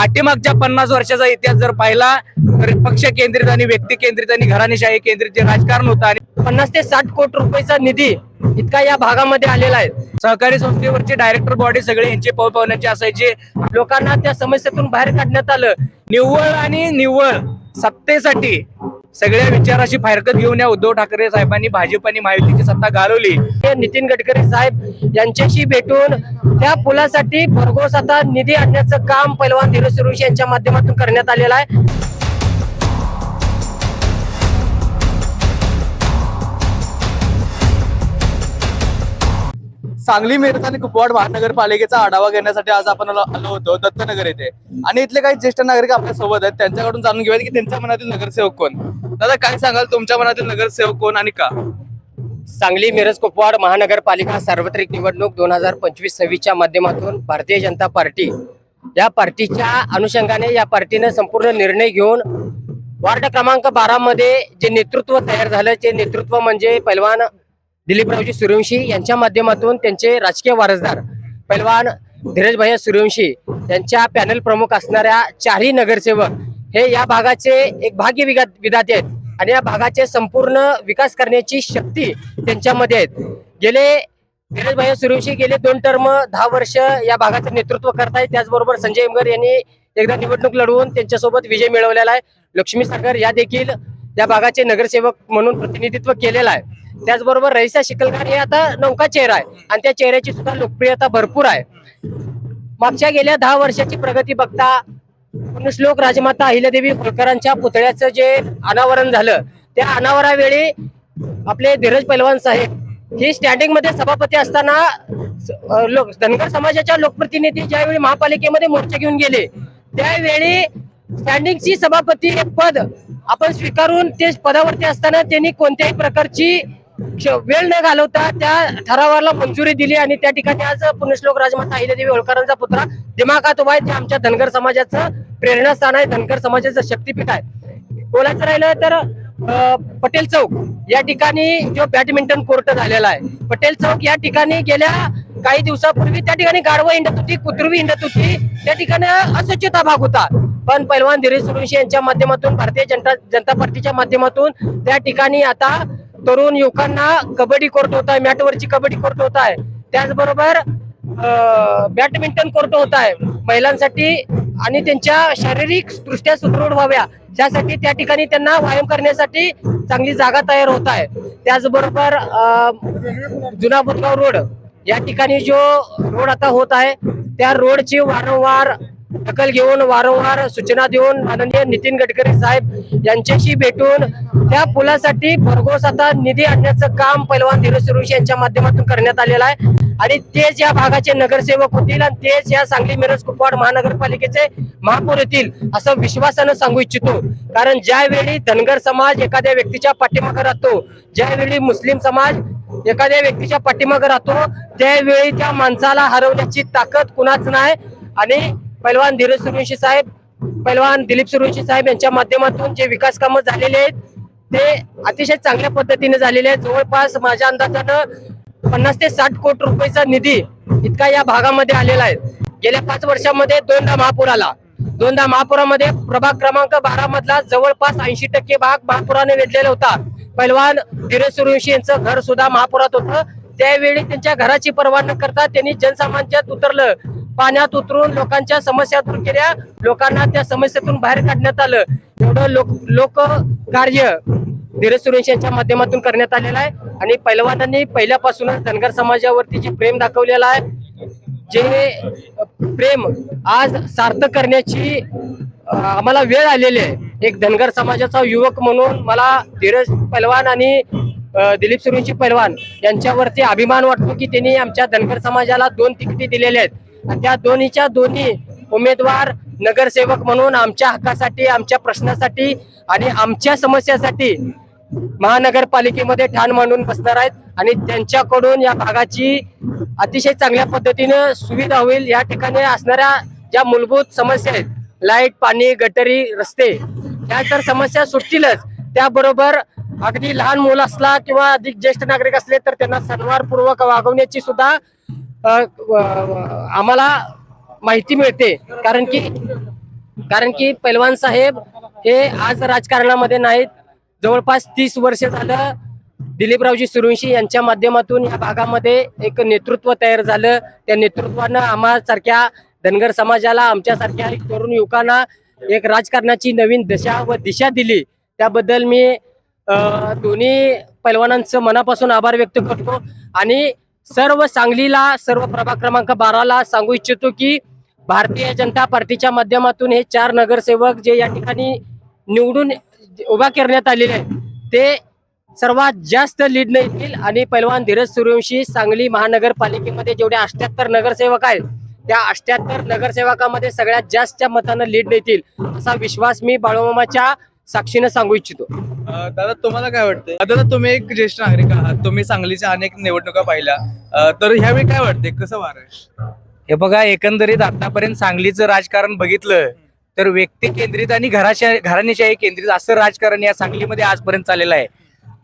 पाठीमागच्या पन्नास वर्षाचा इतिहास जर पाहिला तर पक्ष केंद्रित आणि व्यक्ती केंद्रित आणि घराणेशाही केंद्रित जे राजकारण होतं आणि पन्नास ते साठ कोटी रुपयाचा निधी इतका या भागामध्ये आलेला आहे. सहकारी संस्थेवरचे डायरेक्टर बॉडी सगळे यांची पावपावण्याची असायचे. लोकांना त्या समस्येतून बाहेर काढण्यात आलं. निव्वळ आणि निव्वळ सत्तेसाठी सगळ्या विचाराशी फारकत घेऊन या उद्धव ठाकरे साहेबांनी भाजप आणि महायुतीची सत्ता घालवली. हे नितीन गडकरी साहेब यांच्याशी भेटून त्या पुलासाठी भरघोस आता निधी आणण्याचं काम पैलवान धीरज सुरेश यांच्या माध्यमातून करण्यात आलेलं आहे. सांगली मिरज आणि कुपवाड महानगरपालिकेचा आढावा घेण्यासाठी आज आपण आलो होतो दत्तनगर येथे. आणि इथले काही ज्येष्ठ नागरिक आपल्यासोबत आहेत त्यांच्याकडून जाणून घेऊया की त्यांच्या मनातील नगरसेवक कोण? दादा काय सांगाल? तुमच्या मनातील नगरसेवक कोण आणि का? सांगली मिरज कुपवाड महानगरपालिका सार्वत्रिक निवडणूक दोन हजार पंचवीस सव्वीसच्या माध्यमातून भारतीय जनता पार्टी या पार्टीच्या अनुषंगाने या पार्टीने संपूर्ण निर्णय घेऊन वार्ड क्रमांक बारा मध्ये जे नेतृत्व तयार झालं ते नेतृत्व म्हणजे पैलवान दिलीपरावजी सूर्यवंशी यांच्या माध्यमातून त्यांचे राजकीय वारसदार पैलवान धीरज भैया सूर्यवंशी यांच्या पॅनल प्रमुख असणाऱ्या चारही नगरसेवक हे या भागाचे एक भाग्य विधाते आहेत आणि या भागाचे संपूर्ण विकास करण्याची शक्ती त्यांच्यामध्ये आहेत. गेले धीरज भैया सूर्यवंशी गेले दोन टर्म दहा वर्ष या भागाचं नेतृत्व करतायत त्याचबरोबर संजय इमगर यांनी एकदा निवडणूक लढवून त्यांच्यासोबत विजय मिळवलेला आहे. लक्ष्मी सागर या देखील या भागाचे नगरसेवक म्हणून प्रतिनिधित्व केलेलं आहे. त्याचबरोबर रईसा शिकलकर हे आता नौका चेहरा आहे. आणि त्या चेहऱ्याची सुद्धा लोकप्रियता भरपूर आहे. मागच्या गेल्या दहा वर्षाची प्रगती बघता श्लोक राजमाता अहिल्यादेवी होळकरांच्या पुतळ्याचं जे अनावरण झालं त्या अनावरावेळी आपले धीरज पैलवान साहेब ही स्टँडिंगमध्ये सभापती असताना लोक धनगर समाजाच्या लोकप्रतिनिधी ज्यावेळी महापालिकेमध्ये मोर्चा घेऊन गेले त्यावेळी स्टँडिंगची सभापती पद आपण स्वीकारून ते पदावरती असताना त्यांनी कोणत्याही प्रकारची वेळ न घालवता त्या ठरावाला मंजुरी दिली आणि त्या ठिकाणी आज पुण्यश्लोक राजमाता अहिल्यादेवी होळकरांचा पुत्रा दिमाखात उभा आहे. ते आमच्या धनगर समाजाचं प्रेरणास्थान आहे. धनगर समाजाचं शक्तीपीठ आहे. बोलायचं राहिलं तर अं, पटेल चौक या ठिकाणी जो बॅडमिंटन कोर्ट झालेला आहे. पटेल चौक या ठिकाणी गेल्या काही दिवसापूर्वी त्या ठिकाणी गाढवं हिंडत होती कुत्रवी हिंडत होती त्या ठिकाणी अस्वच्छता भाग होता. पण पैलवान धीरे सुरुशी यांच्या माध्यमातून भारतीय जनता जनता पार्टीच्या माध्यमातून त्या ठिकाणी आता तरुण युवकांना कबड्डी कोर्ट होत आहे मॅटवरची कबड्डी कोर्ट होत आहे. त्याचबरोबर बॅडमिंटन कोर्ट होत आहे. महिलांसाठी आणि त्यांच्या शारीरिक दृष्ट्या सुदृढ व्हाव्या. त्यासाठी त्या ठिकाणी त्यांना व्यायाम करण्यासाठी चांगली जागा तयार होत आहे. त्याचबरोबर जुना बुधगाव रोड या ठिकाणी जो रोड आता होत आहे त्या रोडची वारंवार दखल घेऊन वारंवार सूचना देऊन माननीय नितीन गडकरी साहेब यांच्याशी भेटून त्या पुलासाठी भरघोस आता निधी आणण्याचं काम पैलवान धीरज सुरुशी यांच्या माध्यमातून करण्यात आलेलं आहे. आणि तेच या भागाचे नगरसेवक होतील आणि तेच या सांगली मिरज कुपवाड महानगरपालिकेचे महापौर येतील असं विश्वासानं सांगू इच्छितो. कारण ज्यावेळी धनगर समाज एखाद्या व्यक्तीच्या पाठीमागे राहतो ज्यावेळी मुस्लिम समाज एखाद्या व्यक्तीच्या पाठीमागे राहतो त्यावेळी त्या माणसाला हरवण्याची ताकद कुणाच नाही. आणि पैलवान धीरज सूर्यवंशी साहेब पैलवान दिलीप सूर्यवंशी साहेब यांच्या माध्यमातून जे विकास कामं झालेले आहेत ते अतिशय चांगल्या पद्धतीने झालेले आहे जवळपास माझ्या अंदाजानं पन्नास ते साठ कोटी रुपयेचा निधी इतका या भागामध्ये आलेला आहे. गेल्या पाच वर्षामध्ये दोनदा महापूर आला दोनदा महापुरामध्ये प्रभाग क्रमांक बारा मधला जवळपास ऐंशी टक्के भाग महापुराने वेढलेला होता. पैलवान धीरज सूर्यवंशी यांचं घर सुद्धा महापुरात होतं. त्यावेळी त्यांच्या घराची पर्वा न करता त्यांनी जनसामान्यात उतरलं पाण्यात उतरून लोकांच्या समस्या दूर केल्या. लोकांना त्या समस्येतून बाहेर काढण्यात आलं. एवढं लोक लोक कार्य धीरज सुरेश यांच्या माध्यमातून करण्यात आलेलं आहे. आणि पैलवानांनी पहिल्यापासूनच धनगर समाजावरती जे प्रेम दाखवलेलं आहे जे प्रेम आज सार्थक करण्याची आम्हाला वेळ आलेली आहे. एक धनगर समाजाचा युवक म्हणून मला धीरज पैलवान आणि दिलीप सुरुंची पैलवान यांच्यावरती अभिमान वाटतो की त्यांनी आमच्या धनगर समाजाला दोन तिकिटी दिलेल्या आहेत. त्या दोन्हीच्या दोन्ही उमेदवार नगरसेवक म्हणून आमच्या हक्कासाठी आमच्या प्रश्नासाठी आणि आमच्या समस्यासाठी महानगरपालिकेमध्ये ठाण मांडून बसणार आहेत आणि त्यांच्याकडून या भागाची अतिशय चांगल्या पद्धतीने सुविधा होईल. या ठिकाणी असणाऱ्या ज्या मूलभूत समस्या आहेत लाइट पाणी गटरी रस्ते या तर समस्या सुटतीलच. त्याबरोबर अगदी लहान मुलं असला किंवा अधिक ज्येष्ठ नागरिक असले तर त्यांना सन्मानपूर्वक वागवण्याची सुद्धा आम्हाला माहिती मिळते. कारण की कारण की पैलवान साहेब हे आज राजकारणामध्ये नाहीत. जवळपास तीस वर्ष झालं दिलीपरावजी सुरवंशी यांच्या माध्यमातून या भागामध्ये एक नेतृत्व तयार झालं. त्या नेतृत्वानं आम्हासारख्या धनगर समाजाला आमच्यासारख्या तरुण युवकांना एक राजकारणाची नवीन दशा व दिशा दिली. त्याबद्दल मी दोन्ही पैलवानांचं मनापासून आभार व्यक्त करतो. आणि सर्व सांगलीला सर्व प्रभाग क्रमांक बाराला सांगू इच्छितो की भारतीय जनता पार्टीच्या माध्यमातून हे चार नगरसेवक जे या ठिकाणी निवडून उभा करण्यात आलेले आहेत ते सर्वात जास्त लीड येतील आणि पैलवान धीरज सूर्यवंशी सांगली महानगरपालिकेमध्ये जेवढे अष्ट्याहत्तर नगरसेवक आहेत त्या अष्ट्याहत्तर नगरसेवकामध्ये सगळ्यात जास्त मतानं लीड येतील असा विश्वास मी बाळूमामाच्या साक्षीनं सांगू इच्छितो. अं, दादा तुम्हाला काय वाटतंय? दादा तुम्ही एक ज्येष्ठ नागरिक आहात. तुम्ही सांगलीच्या अनेक निवडणुका पाहिल्या. अं, तर ह्यावेळी काय वाटतंय? कसं वार आहे? हे बघा एकंदरीत आतापर्यंत सांगलीचं राजकारण बघितलं तर व्यक्ती केंद्रित आणि घराशा घराणेशाही केंद्रित असं राजकारण या सांगलीमध्ये आजपर्यंत चाललेलं आहे.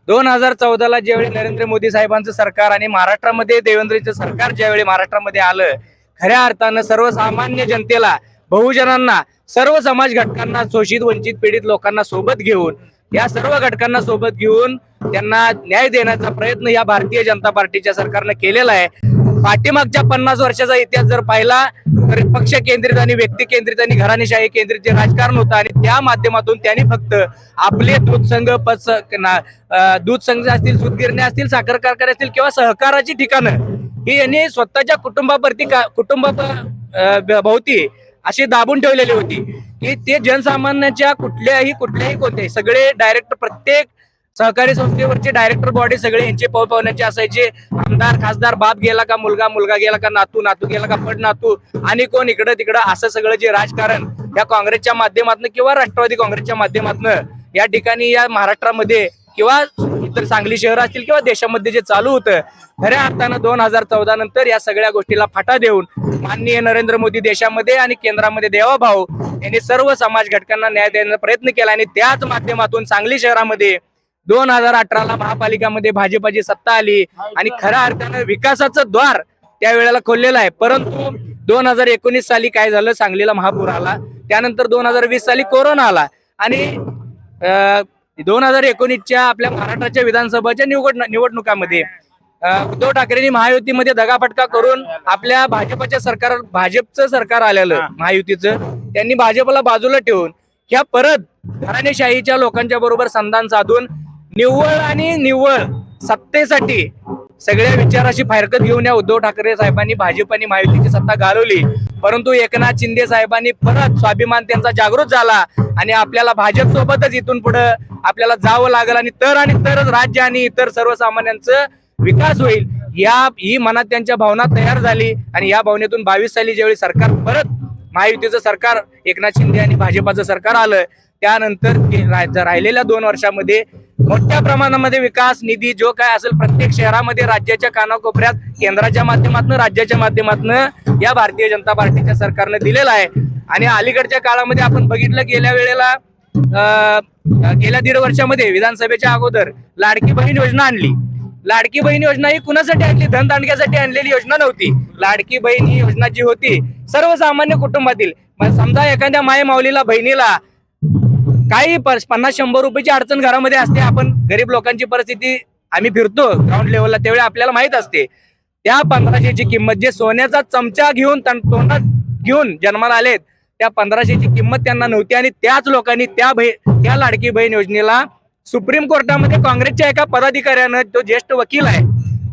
दोन हजार चौदाला ज्यावेळी नरेंद्र मोदी साहेबांचं सरकार आणि महाराष्ट्रामध्ये देवेंद्रचं सरकार ज्यावेळी महाराष्ट्रामध्ये आलं खऱ्या अर्थानं सर्वसामान्य जनतेला बहुजनांना सर्व समाज घटकांना शोषित वंचित पीडित लोकांना सोबत घेऊन या सर्व घटकांना सोबत घेऊन त्यांना न्याय देण्याचा प्रयत्न या भारतीय जनता पार्टीच्या सरकारनं केलेला आहे. पाठीमागच्या पन्नास वर्षाचा इतिहास जर पाहिला तर पक्ष केंद्रित आणि व्यक्ती केंद्रित आणि घराणेशाही केंद्रित जे राजकारण होतं आणि त्या माध्यमातून त्यांनी फक्त आपले दूध संघ पच दूध संघ असतील सूतगिरण्या असतील साखर कारखाने असतील किंवा सहकाराची ठिकाणं ही यांनी स्वतःच्या कुटुंबावरती का- कुटुंबा भोवती अशी दाबून ठेवलेली होती. की ते जनसामान्याच्या कुठल्याही कुठल्याही कोणते सगळे डायरेक्टर प्रत्येक सहकारी संस्थेवरचे डायरेक्टर बॉडी सगळे यांचे पाव पावण्याचे असायचे. आमदार खासदार बाप गेला का मुलगा मुलगा गेला का नातू नातू गेला का पड नातू आणि कोण इकडं तिकडं असं सगळं जे राजकारण या काँग्रेसच्या माध्यमातून किंवा राष्ट्रवादी काँग्रेसच्या माध्यमातून या ठिकाणी या महाराष्ट्रामध्ये किंवा इतर सांगली शहर असतील किंवा देशामध्ये जे चालू होतं खऱ्या अर्थानं दोन हजार चौदा नंतर या सगळ्या गोष्टीला फाटा देऊन माननीय नरेंद्र मोदी देशामध्ये आणि केंद्रामध्ये देवाभाऊ यांनी सर्व समाज घटकांना न्याय देण्याचा प्रयत्न केला आणि त्याच माध्यमातून सांगली शहरामध्ये दोन हजार अठराला महापालिकामध्ये भाजपाची सत्ता आली आणि खऱ्या अर्थानं विकासाचं द्वार त्यावेळेला खोललेलं आहे. परंतु दोन हजार एकोणीस साली काय झालं? सांगलीला महापूर आला. त्यानंतर दोन हजार वीस साली कोरोना आला. आणि दोन हजार एकोणीसच्या आपल्या महाराष्ट्राच्या विधानसभाच्या निवड निवडणुकामध्ये उद्धव ठाकरेंनी महायुतीमध्ये दगाफटका करून आपल्या भाजपच्या सरकार भाजपचं सरकार आलेलं महायुतीचं त्यांनी भाजपला बाजूला ठेवून ह्या परत घराणेशाहीच्या लोकांच्या बरोबर संधान साधून निव्वळ आणि निव्वळ सत्तेसाठी सगळ्या विचाराशी फारकत घेऊन या उद्धव ठाकरे साहेबांनी भाजप आणि महायुतीची सत्ता घालवली. परंतु एकनाथ शिंदे साहेबांनी परत स्वाभिमान त्यांचा जागृत झाला आणि आपल्याला भाजप सोबतच इथून पुढे आपल्याला जावं लागेल आणि तर आणि तरच राज्य आणि इतर सर्वसामान्यांचं विकास होईल. या ही मनात त्यांच्या भावना तयार झाली आणि या भावनेतून बावीस साली ज्यावेळी सरकार परत महायुतीचं सरकार एकनाथ शिंदे आणि भाजपाचं सरकार आलं त्यानंतर राहिलेल्या दोन वर्षामध्ये मोठ्या प्रमाणामध्ये विकास निधी जो काय असेल प्रत्येक शहरामध्ये राज्याच्या कानाकोपऱ्यात केंद्राच्या माध्यमातून राज्याच्या माध्यमातून या भारतीय जनता पार्टीच्या सरकारने दिलेला आहे. आणि अलीकडच्या काळामध्ये आपण बघितलं गेल्या वेळेला अं, गेल्या दीड वर्षामध्ये विधानसभेच्या अगोदर लाडकी बहीण योजना आणली. लाडकी बहीण योजना ही कुणासाठी आणली? धनदांडग्यासाठी आणलेली योजना नव्हती. लाडकी बहीण ही योजना जी होती सर्वसामान्य कुटुंबातील समजा एखाद्या माय माऊलीला बहिणीला काही पन्नास शंभर रुपयाची अडचण घरामध्ये असते. आपण गरीब लोकांची परिस्थिती आम्ही फिरतो ग्राउंड लेवलला त्यावेळी आपल्याला माहीत असते. त्या पंधराशेची किंमत जे सोन्याचा चमचा घेऊन तोंडात घेऊन जन्माला आलेत त्या पंधराशेची किंमत त्यांना नव्हती आणि त्याच लोकांनी त्या बही त्या लाडकी बहीण योजनेला सुप्रीम कोर्टामध्ये काँग्रेसच्या एका पदाधिकाऱ्यानं जो ज्येष्ठ वकील आहे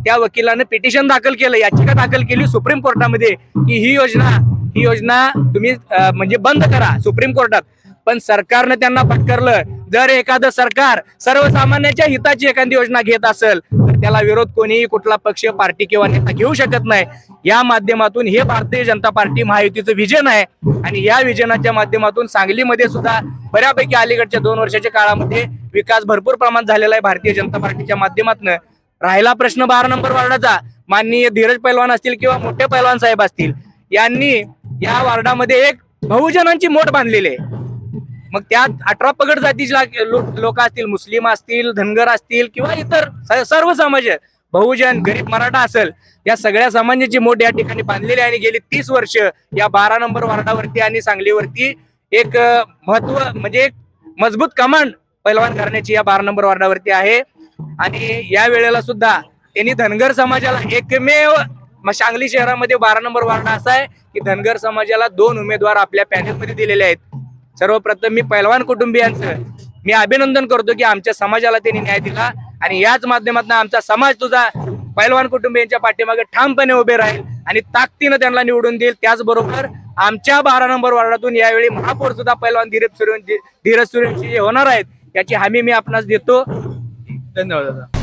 त्या वकिलानं पिटिशन दाखल केलं याचिका दाखल केली सुप्रीम कोर्टामध्ये की ही योजना ही योजना तुम्ही म्हणजे बंद करा सुप्रीम कोर्टात. पण सरकारनं त्यांना पटकरलं जर एखादं सरकार सर्वसामान्यांच्या हिताची एखादी योजना घेत असेल तर त्याला विरोध कोणीही कुठला पक्ष पार्टी किंवा नेता घेऊ शकत नाही. या माध्यमातून हे भारतीय जनता पार्टी महायुतीचं विजन आहे. आणि या विजनाच्या माध्यमातून सांगलीमध्ये सुद्धा बऱ्यापैकी अलीकडच्या दोन वर्षाच्या काळामध्ये विकास भरपूर प्रमाणात झालेला आहे भारतीय जनता पार्टीच्या माध्यमातून. राहिला प्रश्न बारा नंबर वार्डाचा. माननीय धीरज पैलवान असतील किंवा मोठे पैलवान साहेब असतील यांनी या वार्डामध्ये एक बहुजनांची मोठ बांधलेली आहे. मग त्यात अठरा पगड जातीचे लोक असतील मुस्लिम असतील धनगर असतील किंवा इतर सर्व समाज बहुजन गरीब मराठा असेल या सगळ्या समाजाची मोठ या ठिकाणी बांधलेली आहे आणि गेली तीस वर्ष या बारा नंबर वार्डावरती आणि सांगलीवरती एक महत्त्व म्हणजे एक मजबूत कमांड पैलवान करण्याची या बारा नंबर वार्डावरती आहे. आणि या वेळेला सुद्धा त्यांनी धनगर समाजाला एकमेव सांगली शहरामध्ये बारा नंबर वार्ड असा आहे की धनगर समाजाला दोन उमेदवार आपल्या पॅनेलमध्ये दिलेले आहेत. सर्वप्रथम मी पैलवान कुटुंबियांचं मी अभिनंदन करतो की आमच्या समाजाला त्यांनी न्याय दिला. आणि याच माध्यमातून आमचा समाज तुझा पैलवान कुटुंबियांच्या पाठीमागे ठामपणे उभे राहील आणि ताकदीनं त्यांना निवडून देईल. त्याचबरोबर आमच्या बारा नंबर वार्डातून यावेळी महापौर सुद्धा पैलवान धीरज सूर्यवंशी धीरज सूर्यवंशी जे होणार आहेत याची हमी मी आपणास देतो. धन्यवाद दादा.